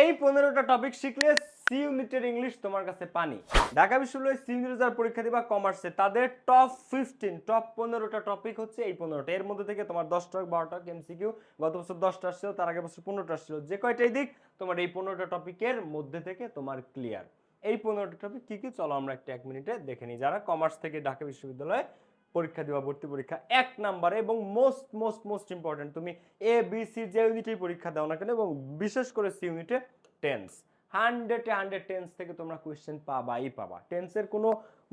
এই পনেরোটা টপিক শিখলে সি ইউনিটের ইংলিশ তোমার কাছে পানি। ঢাকা বিশ্ববিদ্যালয়ে সি ইউনিট যারা পরীক্ষা দিবা কমার্সে তাদের টপ ফিফটিন টপ পনেরোটা টপিক হচ্ছে এই পনেরোটা। এর মধ্যে থেকে তোমার দশটা, বারোটা এমসিকিউ গত বছর দশটা আসছিল, তার আগের বছর পনেরোটা আসছিল। যে কয়টাই দিক, তোমার এই পনেরোটা টপিকের মধ্যে থেকে তোমার ক্লিয়ার এই পনেরোটা টপিক কি কি, চলো আমরা একটা এক মিনিটে দেখে নিই। যারা কমার্স থেকে ঢাকা বিশ্ববিদ্যালয়ে পরীক্ষা দেওয়া, ভর্তি পরীক্ষা, এক নাম্বারে এবং মোস্ট মোস্ট মোস্ট ইম্পর্টেন্ট তুমি এ বি সি যে ইউনিটেই পরীক্ষা দাও না কেন এবং বিশেষ করে সি ইউনিটে টেন্স হান্ড্রেডে হান্ড্রেড টেন্স থেকে তোমরা কোয়েশ্চেন পাবাই পাবা। টেন্সের কোনো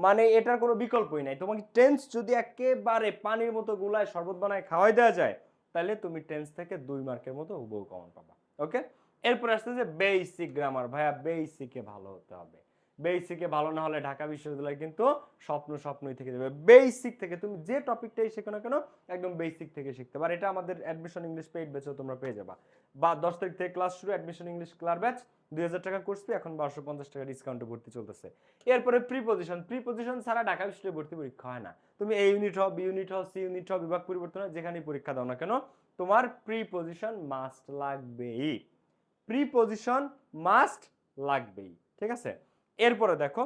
মানে এটার কোনো বিকল্পই নাই। তোমাকে টেন্স যদি একেবারে পানির মতো গুলায় শরবত বানায় খাওয়াই দেওয়া যায়, তাহলে তুমি টেন্স থেকে দুই মার্কের মতো হুবহু কমন পাবা। ওকে এরপর আসতে যে বেসিক গ্রামার ভাইয়া বেসিকে ভালো হতে হবে। বেসিকে ভালো না হলে ঢাকা বিশ্ববিদ্যালয় কিন্তু স্বপ্ন স্বপ্নই থেকে যাবে। বেসিক থেকে তুমি যে টপিকটাই শেখো না কেন, একদম বেসিক থেকে শিখতে পারো। এটা আমাদের অ্যাডমিশন ইংলিশ পেইড ব্যাচও তোমরা পেয়ে যাবা। বা দশ তারিখ থেকে ক্লাস শুরু অ্যাডমিশন ইংলিশ ক্লার ব্যাচ দুই হাজার টাকা কোর্স এখন বারোশো পঞ্চাশ টাকা ডিসকাউন্টে ভর্তি চলতেছে। এরপরে প্রি পজিশন প্রি পজিশন ছাড়া ঢাকা বিশ্ববিদ্যালয়ে ভর্তি পরীক্ষা হয় না। তুমি এ ইউনিট হও বি ইউনিট হও সি ইউনিট হও, বিভাগ পরিবর্তন হয়, যেখানেই পরীক্ষা দাও না কেন, তোমার প্রি পজিশন মাস্ট লাগবেই। প্রি পজিশন মাস্ট লাগবেই, ঠিক আছে? এরপরে দেখো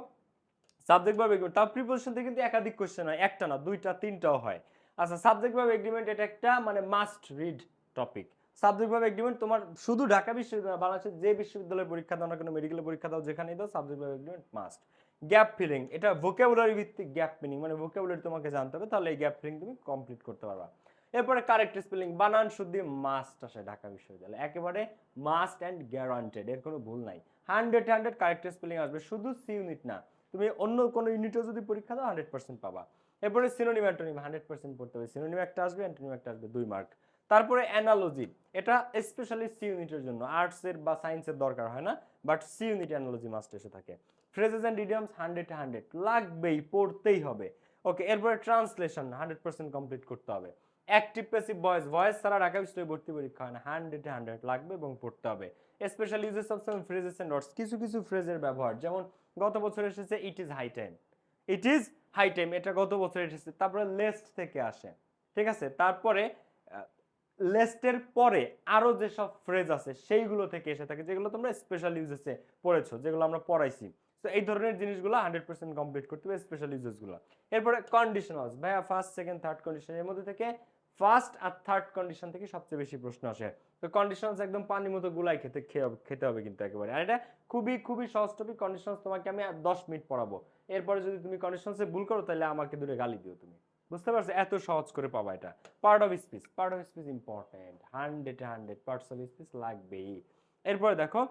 সাবজেক্ট ভাবে তাও প্রিপোজিশন থেকে কিন্তু একাধিক কোশ্চেন হয়, একটা না, দুইটা, তিনটাও হয়। আচ্ছা সাবজেক্ট ভাবে এগ্রিমেন্ট এটা একটা মানে মাস্ট রিড টপিক সাবজেক্ট ভাবে এগ্রিমেন্ট তোমার শুধু ঢাকা বিশ্ববিদ্যালয় বাংলাদেশের যে বিশ্ববিদ্যালয়ে পরীক্ষা দাও না কোনো মেডিকেলে পরীক্ষা দাও, যেখানেই দাও সাবজেক্ট ভাবে এগ্রিমেন্ট মাস্ট গ্যাপ ফিলিং এটা ভোকাবুলারি ভিত্তিক গ্যাপ ফিলিং মানে ভোকাবুলারি তোমাকে জানতে হবে, তাহলে এই গ্যাপ ফিলিং তুমি কমপ্লিট করতে পারবা। এরপরে কারেক্ট স্পেলিং বানান শুদ্ধি মাস্ট আসে ঢাকা বিশ্ববিদ্যালয়। একেবারে মাস্ট অ্যান্ড গ্যারান্টেড এর কোনো ভুল নাই। হান্ড্রেড হান্ড্রেড কারেক্ট স্পেলিং আসবে, শুধু সি ইউনিট না। তুমি অন্য কোনো ইউনিটও যদি পরীক্ষা দাও হান্ড্রেড পার্সেন্ট পাবা। এরপরে সিনোনিম অ্যান্টোনিম হান্ড্রেড পার্সেন্ট পড়তে হবে। সিনোনিম একটা আসবে অ্যান্টোনিম একটা আসবে, দুই মার্ক তারপরে অ্যানালজি এটা স্পেশালি সি ইউনিটের জন্য। আর্টসের বা সায়েন্সের দরকার হয় না but C unit analogy must এসে থাকে। Phrases and idioms hundred hundred লাগবেই, পড়তেই হবে। ওকে এরপরে ট্রান্সলেশন হান্ড্রেড পার্সেন্ট কমপ্লিট করতে হবে। অ্যাক্টিভ প্যাসিভ ভয়েস ভয়েস ছাড়া ঢাকা বিশ্ববিদ্যালয়ে ভর্তি পরীক্ষা হয় না। হান্ড্রেডে হান্ড্রেড লাগবে এবং পড়তে হবে। Special uses of some phrases and words কিছু কিছু ফ্রেজের ব্যবহার, যেমন গত বছর এসেছে it is high time it is high time এটা গত বছর এসেছে, তারপরে লেস্ট থেকে আসে। ঠিক আছে? তারপরে লেস্টের পরে আরও যেসব ফ্রেজ আছে, সেইগুলো থেকে এসে থাকে, যেগুলো তোমরা স্পেশাল ইউজেসে পড়েছো, যেগুলো আমরা পড়াইছি। তো এই ধরনের জিনিসগুলো হান্ড্রেড পার্সেন্ট কমপ্লিট করতে হবে স্পেশাল ইউজেসগুলো এরপরে কন্ডিশনালস ভাইয়া ফার্স্ট সেকেন্ড থার্ড কন্ডিশন এর মধ্যে থেকে ফার্স্ট আর থার্ড কন্ডিশন থেকে সবচেয়ে বেশি প্রশ্ন আসে। তো কন্ডিশনস একদম পানির মতো গুলাই খেতে খেতে হবে কিন্তু একেবারে। আর এটা খুবই খুবই সহজ টপিক কন্ডিশনস তোমাকে আমি দশ মিনিট পড়াবো। এরপরে যদি তুমি কন্ডিশনসে ভুল করো, তাহলে আমাকে দূরে গালি দিও তুমি। বুঝতে পারছ? এত সহজ করে পাবা এটা। Part of speech part of speech important hundred hundred parts of speech লাগবেই। এরপরে দেখো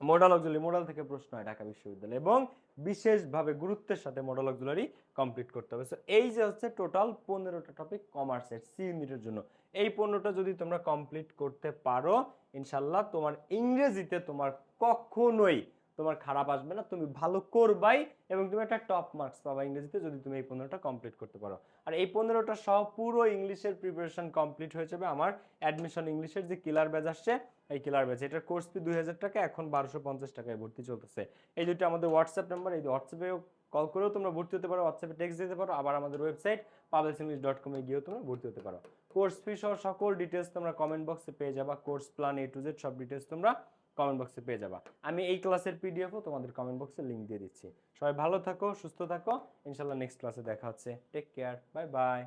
মডেল অক্সুলারি মডাল থেকে প্রশ্ন হয় ঢাকা বিশ্ববিদ্যালয় এবং বিশেষভাবে গুরুত্বের সাথে মডেল অক্সুলারি কমপ্লিট করতে হবে। সো এই যে হচ্ছে টোটাল পনেরোটা টপিক কমার্সের সি ইউনিটের জন্য। এই পনেরোটা যদি তোমরা কমপ্লিট করতে পারো ইনশাল্লাহ তোমার ইংরেজিতে তোমার কখনোই তোমার খারাপ আসবে না, তুমি ভালো করবাই এবং তুমি একটা টপ মার্কস পাবা ইংরেজিতে যদি তুমি এই পনেরোটা কমপ্লিট করতে পারো। আর এই পনেরোটা সহ পুরো ইংলিশের প্রিপারেশন কমপ্লিট হয়ে যাবে আমার অ্যাডমিশন ইংলিশের যে কিলার ব্যাচ আসছে, এই কিলার ব্যাচ এটার কোর্স ফি দুই হাজার টাকা, এখন বারোশো পঞ্চাশ টাকায় ভর্তি চলতেছে। এই দুটো আমাদের হোয়াটসঅ্যাপ নাম্বার এই হোয়াটসঅ্যাপেও কল করেও তোমরা ভর্তি হতে পারো হোয়াটসঅ্যাপে টেক্সট দিতে পারো, আবার আমাদের ওয়েবসাইট পাবলিক ইংলিশ ডট কমে গিয়েও তোমরা ভর্তি হতে পারো। কোর্স ফি সহ সকল ডিটেলস তোমরা কমেন্ট বক্সে পেয়ে যাবা course plan A to Z সব ডিটেলস তোমরা কমেন্ট বক্সে পেয়ে যাবা। আমি এই ক্লাসের পিডিএফও তোমাদের কমেন্ট বক্সে লিঙ্ক দিয়ে দিচ্ছি। সবাই ভালো থাকো, সুস্থ থাকো। ইনশাল্লাহ নেক্সট ক্লাসে দেখা হচ্ছে। Take care bye bye